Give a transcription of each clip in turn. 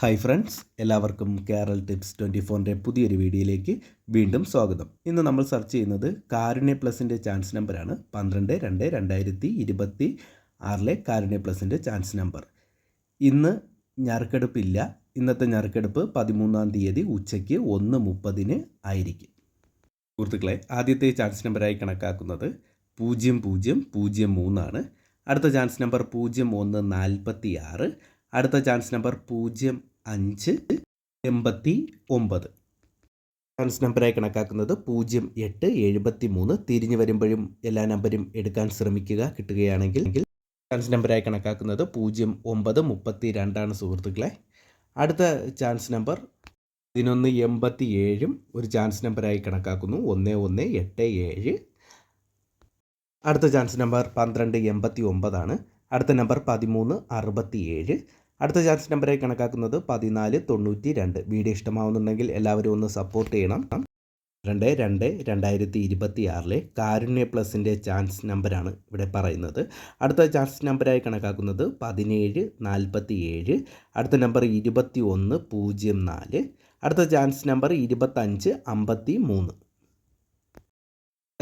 Hi friends എല്ലാവർക്കും Kerala tips twenty ഫോറിന്റെ പുതിയൊരു വീഡിയോയിലേക്ക് വീണ്ടും സ്വാഗതം. ഇന്ന് നമ്മൾ സെർച്ച് ചെയ്യുന്നത് കാരുണ്യ പ്ലസിന്റെ ചാൻസ് നമ്പറാണ് പന്ത്രണ്ട് രണ്ട് രണ്ടായിരത്തി ഇരുപത്തി ആറിലെ കാരുണ്യ പ്ലസിന്റെ ചാൻസ് നമ്പർ ഇന്ന് ഞറുക്കെടുപ്പില്ല. ഇന്നത്തെ ഞറുക്കെടുപ്പ് പതിമൂന്നാം തീയതി ഉച്ചയ്ക്ക് ഒന്ന് മുപ്പതിന് ആയിരിക്കും. സുഹൃത്തുക്കളെ ആദ്യത്തെ ചാൻസ് നമ്പറായി കണക്കാക്കുന്നത് പൂജ്യം പൂജ്യം പൂജ്യം മൂന്നാണ്. അടുത്ത ചാൻസ് നമ്പർ പൂജ്യം ഒന്ന് നാൽപ്പത്തി ആറ് അടുത്ത ചാൻസ് നമ്പർ പൂജ്യം അഞ്ച് എൺപത്തി ഒമ്പത്. റഫറൻസ് നമ്പറായി കണക്കാക്കുന്നത് പൂജ്യം എട്ട് എഴുപത്തി മൂന്ന് തിരിഞ്ഞു വരുമ്പോഴും എല്ലാ നമ്പരും എടുക്കാൻ ശ്രമിക്കുക കിട്ടുകയാണെങ്കിൽ ചാൻസ് നമ്പറായി കണക്കാക്കുന്നത് പൂജ്യം ഒമ്പത് മുപ്പത്തി രണ്ടാണ് സുഹൃത്തുക്കളെ. അടുത്ത ചാൻസ് നമ്പർ പതിനൊന്ന് എൺപത്തി ഏഴും ഒരു ചാൻസ് നമ്പറായി കണക്കാക്കുന്നു. ഒന്ന് ഒന്ന് എട്ട് ഏഴ്. അടുത്ത ചാൻസ് നമ്പർ പന്ത്രണ്ട് എൺപത്തി ഒമ്പതാണ് അടുത്ത നമ്പർ പതിമൂന്ന് അറുപത്തി ഏഴ് അടുത്ത ചാൻസ് നമ്പറായി കണക്കാക്കുന്നത് പതിനാല് തൊണ്ണൂറ്റി രണ്ട് വീഡിയോ ഇഷ്ടമാവുന്നുണ്ടെങ്കിൽ എല്ലാവരും ഒന്ന് സപ്പോർട്ട് ചെയ്യണം. രണ്ട് രണ്ട് രണ്ടായിരത്തി ഇരുപത്തി ആറിലെ കാരുണ്യ പ്ലസിന്റെ ചാൻസ് നമ്പറാണ് ഇവിടെ പറയുന്നത്. അടുത്ത ചാൻസ് നമ്പറായി കണക്കാക്കുന്നത് പതിനേഴ് നാൽപ്പത്തി ഏഴ് അടുത്ത നമ്പർ ഇരുപത്തി ഒന്ന് പൂജ്യം നാല്. അടുത്ത ചാൻസ് നമ്പർ ഇരുപത്തഞ്ച് അമ്പത്തി മൂന്ന്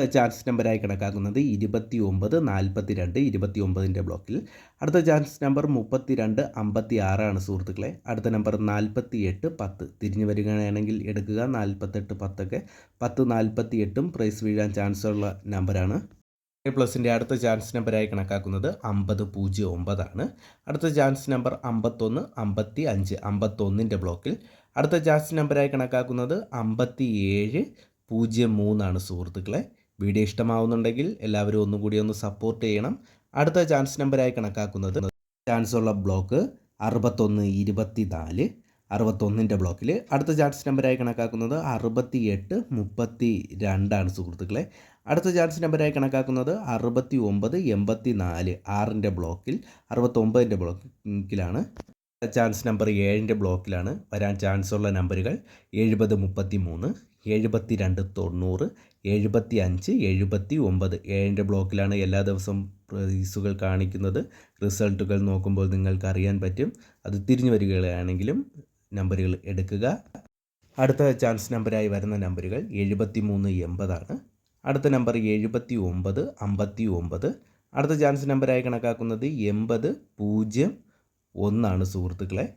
ചാൻസ് നമ്പറായി കണക്കാക്കുന്നത് ഇരുപത്തി ഒമ്പത് നാൽപ്പത്തി രണ്ട് ഇരുപത്തി ഒമ്പതിന്റെ ബ്ലോക്കിൽ. അടുത്ത ചാൻസ് നമ്പർ മുപ്പത്തി രണ്ട് അമ്പത്തി ആറാണ് സുഹൃത്തുക്കളെ. അടുത്ത നമ്പർ നാൽപ്പത്തി എട്ട് പത്ത്. തിരിഞ്ഞു വരികയാണെങ്കിൽ എടുക്കുക നാൽപ്പത്തെട്ട് പത്തൊക്കെ. പത്ത് നാൽപ്പത്തി എട്ടും പ്രൈസ് വീഴാൻ ചാൻസ് ഉള്ള നമ്പറാണ് എ പ്ലസിന്റെ അടുത്ത ചാൻസ് നമ്പറായി കണക്കാക്കുന്നത് അമ്പത് പൂജ്യം ഒമ്പതാണ്. അടുത്ത ചാൻസ് നമ്പർ അമ്പത്തൊന്ന് അമ്പത്തി അഞ്ച് അമ്പത്തൊന്നിന്റെ ബ്ലോക്കിൽ. അടുത്ത ചാൻസ് നമ്പറായി കണക്കാക്കുന്നത് അമ്പത്തി ഏഴ് പൂജ്യം മൂന്നാണ് സുഹൃത്തുക്കളെ. വീഡിയോ ഇഷ്ടമാവുന്നുണ്ടെങ്കിൽ എല്ലാവരും ഒന്നും കൂടി ഒന്ന് സപ്പോർട്ട് ചെയ്യണം. അടുത്ത ചാൻസ് നമ്പറായി കണക്കാക്കുന്നത് ചാൻസ് ഉള്ള ബ്ലോക്ക് അറുപത്തൊന്ന് ഇരുപത്തി നാല് അറുപത്തൊന്നിന്റെ ബ്ലോക്കിൽ അടുത്ത ചാൻസ് നമ്പറായി കണക്കാക്കുന്നത് അറുപത്തി എട്ട് മുപ്പത്തി രണ്ടാണ് സുഹൃത്തുക്കളെ. അടുത്ത ചാൻസ് നമ്പറായി കണക്കാക്കുന്നത് അറുപത്തി ഒമ്പത് എൺപത്തി നാല് ആറിന്റെ ബ്ലോക്കിൽ അറുപത്തൊമ്പതിന്റെ ബ്ലോക്കിലാണ് ചാൻസ് നമ്പർ ഏഴിന്റെ ബ്ലോക്കിലാണ് വരാൻ ചാൻസ് ഉള്ള നമ്പറുകൾ എഴുപത് മുപ്പത്തി മൂന്ന് എഴുപത്തി രണ്ട് തൊണ്ണൂറ് എഴുപത്തി അഞ്ച് എഴുപത്തി ഒമ്പത് ഏഴിന്റെ ബ്ലോക്കിലാണ് എല്ലാ ദിവസവും പ്രൈസുകൾ കാണിക്കുന്നത്. റിസൾട്ടുകൾ നോക്കുമ്പോൾ നിങ്ങൾക്ക് അറിയാൻ പറ്റും. അത് തിരിഞ്ഞു വരികയാണെങ്കിലും നമ്പറുകൾ എടുക്കുക. അടുത്ത ചാൻസ് നമ്പറായി വരുന്ന നമ്പറുകൾ എഴുപത്തി മൂന്ന് എൺപതാണ്. അടുത്ത നമ്പർ എഴുപത്തി ഒമ്പത് അമ്പത്തി ഒമ്പത് അടുത്ത ചാൻസ് നമ്പറായി കണക്കാക്കുന്നത് എൺപത് പൂജ്യം ഒന്നാണ് സുഹൃത്തുക്കളെ.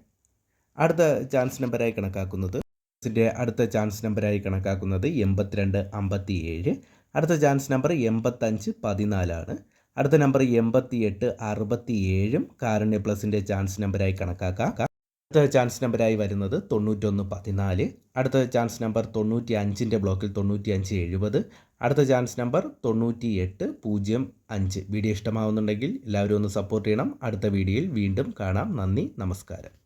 അടുത്ത ചാൻസ് നമ്പറായി കണക്കാക്കുന്നത് ിന്റെ അടുത്ത ചാൻസ് നമ്പറായി കണക്കാക്കുന്നത് എൺപത്തിരണ്ട് അമ്പത്തി ഏഴ് അടുത്ത ചാൻസ് നമ്പർ എൺപത്തഞ്ച് പതിനാലാണ്. അടുത്ത നമ്പർ എൺപത്തി എട്ട് അറുപത്തി ഏഴും കാരുണ്യ പ്ലസിന്റെ ചാൻസ് നമ്പറായി കണക്കാക്കാം. അടുത്ത ചാൻസ് നമ്പറായി വരുന്നത് തൊണ്ണൂറ്റൊന്ന് പതിനാല്. അടുത്ത ചാൻസ് നമ്പർ തൊണ്ണൂറ്റി അഞ്ചിന്റെ ബ്ലോക്കിൽ തൊണ്ണൂറ്റി അഞ്ച് എഴുപത്. അടുത്ത ചാൻസ് നമ്പർ തൊണ്ണൂറ്റി എട്ട് പൂജ്യം അഞ്ച്. വീഡിയോ ഇഷ്ടമാവുന്നുണ്ടെങ്കിൽ എല്ലാവരും ഒന്ന് സപ്പോർട്ട് ചെയ്യണം. അടുത്ത വീഡിയോയിൽ വീണ്ടും കാണാം. നന്ദി നമസ്കാരം.